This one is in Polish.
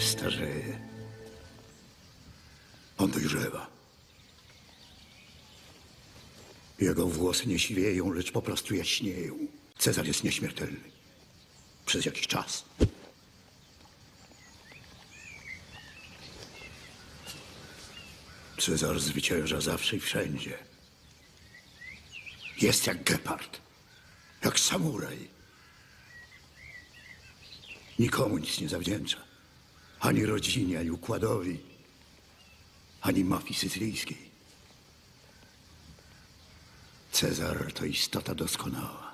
starzeje. On dojrzewa. Jego włosy nie siwieją, lecz po prostu jaśnieją. Cezar jest nieśmiertelny. Przez jakiś czas. Cezar zwycięża zawsze i wszędzie. Jest jak gepard, jak samuraj. Nikomu nic nie zawdzięcza. Ani rodzinie, ani układowi, ani mafii sycylijskiej. Cezar to istota doskonała.